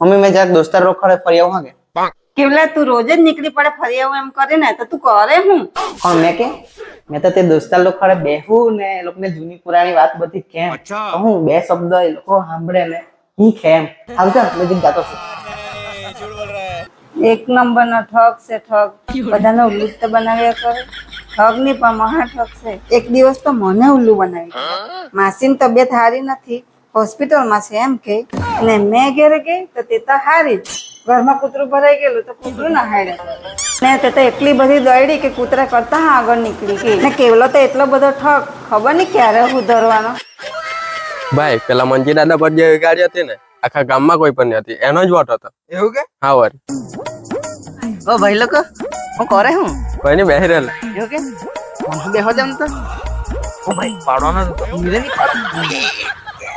Mummy મેં જરાક દોસ્તાર રોકડે ફરી આવું હા કે કેવલા તું રોજ જ નીકળી પડે ફરી આવું એમ કરે ને તો તું કરે હું પણ મેં કે મેં તો તે દોસ્તાર લોકો હારે બેહું ને એ લોકોને જૂની પુરાણી વાત બધી કેમ તો હું બે શબ્દ એ લોકો સાંભળે ને હું કેમ આવજો મેં જીત ગાતો છું એક નંબર નો ઠગ છે ઠગ બધાને ઉલ્લુ જ તો બનાવ્યા કરે ઠગ નહીં પણ મહા ઠગ છે એક દિવસ તો મને ઉલ્લુ બનાવી દીધો. માસીની તબિયત સારી નથી હોસ્પિટલમાં છે એમ કે અને મેં ઘેરે ગઈ તો તે તો હારી ઘરમાં કૂતરું ભરાઈ ગયેલું તો કૂતરું ના હારે. ને તે તો એટલી બધી દોડી કે કૂતરા કરતા હા આગળ નીકળી ગઈ. ને કેવલો તો એટલો બધો ઠગ ખબર નહીં ક્યારે સુધરવાનો ભાઈ પેલા મંજી દાદા પર જે ગાડી હતી ને આખા ગામમાં કોઈ પણ નહીં હતી એનો જ વોટ હતો. એવું કે? હા વર. ઓ ભાઈ લોકો હું કરે હું? કોઈ નહીં બેસી રહેલા. એવું કે? બેહો જમ તો? ઓ ભાઈ પાડવાનો તો મિલે નહીં. પાડો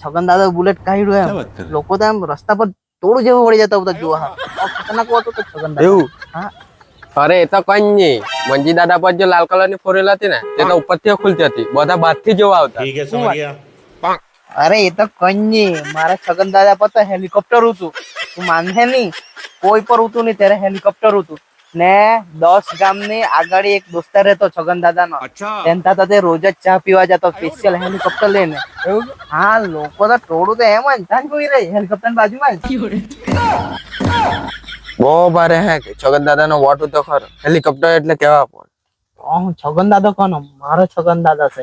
છગન દાદા બુલેટ કાઢ્યું એમ. લોકો તો એમ રસ્તા પર તોડું જેવું વળી જતા બધા જોવા. ખતરનાક હતું તો છગન દાદા. એવું? હા. અરે એ તો કઈ નહીં. મંજી દાદા પર જે લાલ કલરની ફોરેલ હતી ને તે તો ઉપરથી ખુલતી હતી. બધા બાદથી જોવા આવતા. અરે એ તો કઈ નહીં. મારા છગન દાદા પર તો હેલિકોપ્ટર હતું તું માનશે નહીં. કોઈ પર ઉતું નહીં. ત્યારે હેલિકોપ્ટર હતું ને દસ ગામની આગળ એક દોસ્તાર રહેતો છગન દાદા નો તેનતા તો તે રોજ જ ચા પીવા જતો સ્પેશિયલ હેલિકોપ્ટર લઈને. હા લોકો તો ટોળું તો એમ જ ત્યાં જોઈ રહી હેલિકોપ્ટર બાજુમાં બહુ ભારે હે કે છગન દાદા નો વોટ તો ખરો. હેલિકોપ્ટર એટલે કેવા પડે હું છગન દાદા કોનો? મારો છગન દાદા છે.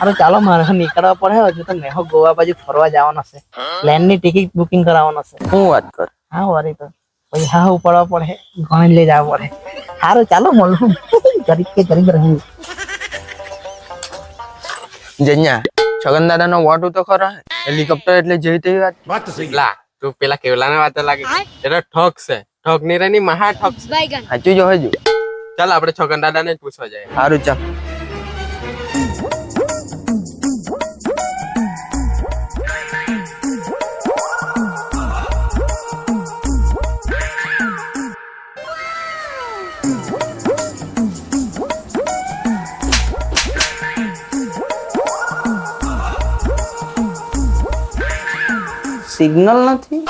અરે ચાલો મારે નીકળવા પડે હજુ તો મેહો ગોવા બાજુ ફરવા જવાનો છે. પ્લેનની ટિકિટ બુકિંગ કરાવવાનો છે. શું વાત કર? હા વરી તો. પૈસા ઉપાડવા પડે ઘણી લઈ જવા પડે સારું ચાલો મળું ગરીબ કે ગરીબ રહું જન્યા છગન દાદા નો વોટ તો ખરો હેલિકોપ્ટર એટલે જે તેવી વાત વાત પેલા તું પેલા કેવલાના વાત લાગે એટલે ઠોક છે ઠોક ની રેની મહા ઠોક સાચું જો હજુ ચાલ આપણે છગન દાદા ને પૂછવા જઈએ સારું ચાલ સિગ્નલ નથી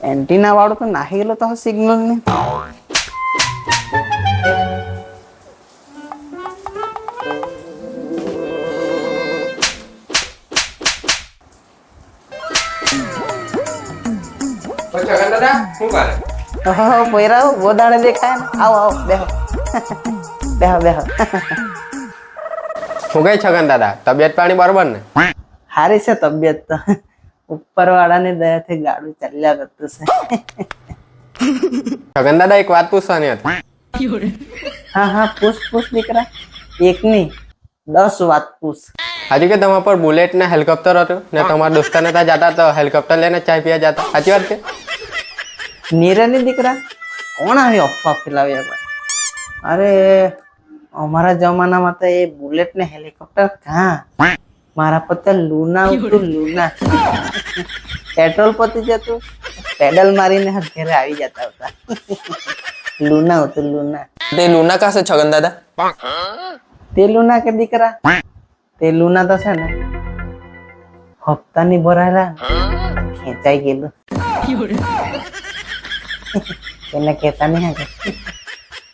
એન્ટીના વાળો તો નાહી ગયેલો તો સિગ્નલ ને છગન દાદા શું કરે ઓહો પોયરા બહુ દાડે દેખાય ને આવો આવો બેહો બેહો બેહો શું કઈ છગન દાદા તબિયત પાણી બરોબર ને સારી છે તબિયત તો ઉપર વાળાની દયાથી ગાડું ચાલ્યા કરતું છે છગન દાદા એક વાત પૂછવાની હતી હા હા પૂછ પૂછ દીકરા એક ની દસ વાત પૂછ હજુ કે તમારા પર બુલેટ ને હેલિકોપ્ટર હતું ને તમારા દોસ્તાને ત્યાં જતા તો હેલિકોપ્ટર લઈને ચાય પીવા જતા સાચી વાત કે નીરાની દીકરા કોણ આવી અફવા ફેલાવ્યા ભાઈ અરે અમારા જમાનામાં તો એ બુલેટ ને હેલિકોપ્ટર કાં મારા પત્તા લૂના લુના હતું લુના. પેટ્રોલ પતી જતું પેડલ મારીને ઘરે આવી જતા હતા. લુના ઉતું લુના. તે લુના કાશે છગન દાદા? તે લુના કે દીકરા? તે લુના તો છે ને હપ્તાની ભરાયેલા ખેંચાઈ ગયેલું. એને કહેતા નહીં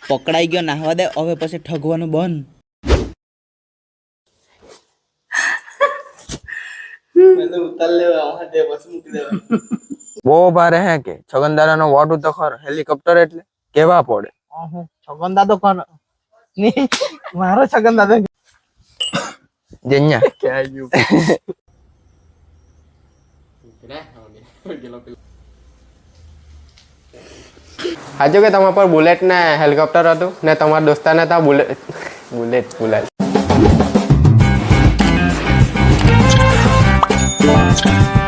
પકડાઈ ગયો નાહવા દે હવે પછી ઠગવાનું બંધ. બહુ ભારે હે કે? છગન દાદા નો વોટ તો ખરો હેલિકોપ્ટર એટલે? કેવા પડે? અહં, છગન દાદો કોણ? ની, મારો છગન દાદો જન્યા હાજુ કે તમારા પર બુલેટ ને હેલિકોપ્ટર હતું ને તમારા દોસ્તાને ત્યાં bullet bullet bullet. Thank you.